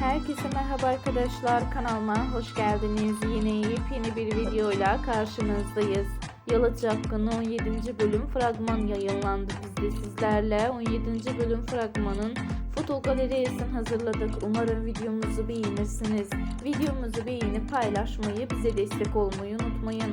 Herkese merhaba arkadaşlar kanalıma hoş geldiniz. Yine yepyeni bir videoyla karşınızdayız. Yalı Çapkını 17. bölüm fragman yayınlandı biz de sizlerle. 17. bölüm fragmanın foto galerisini hazırladık. Umarım videomuzu beğenirsiniz. Videomuzu beğenip paylaşmayı, bize destek olmayı unutmayın.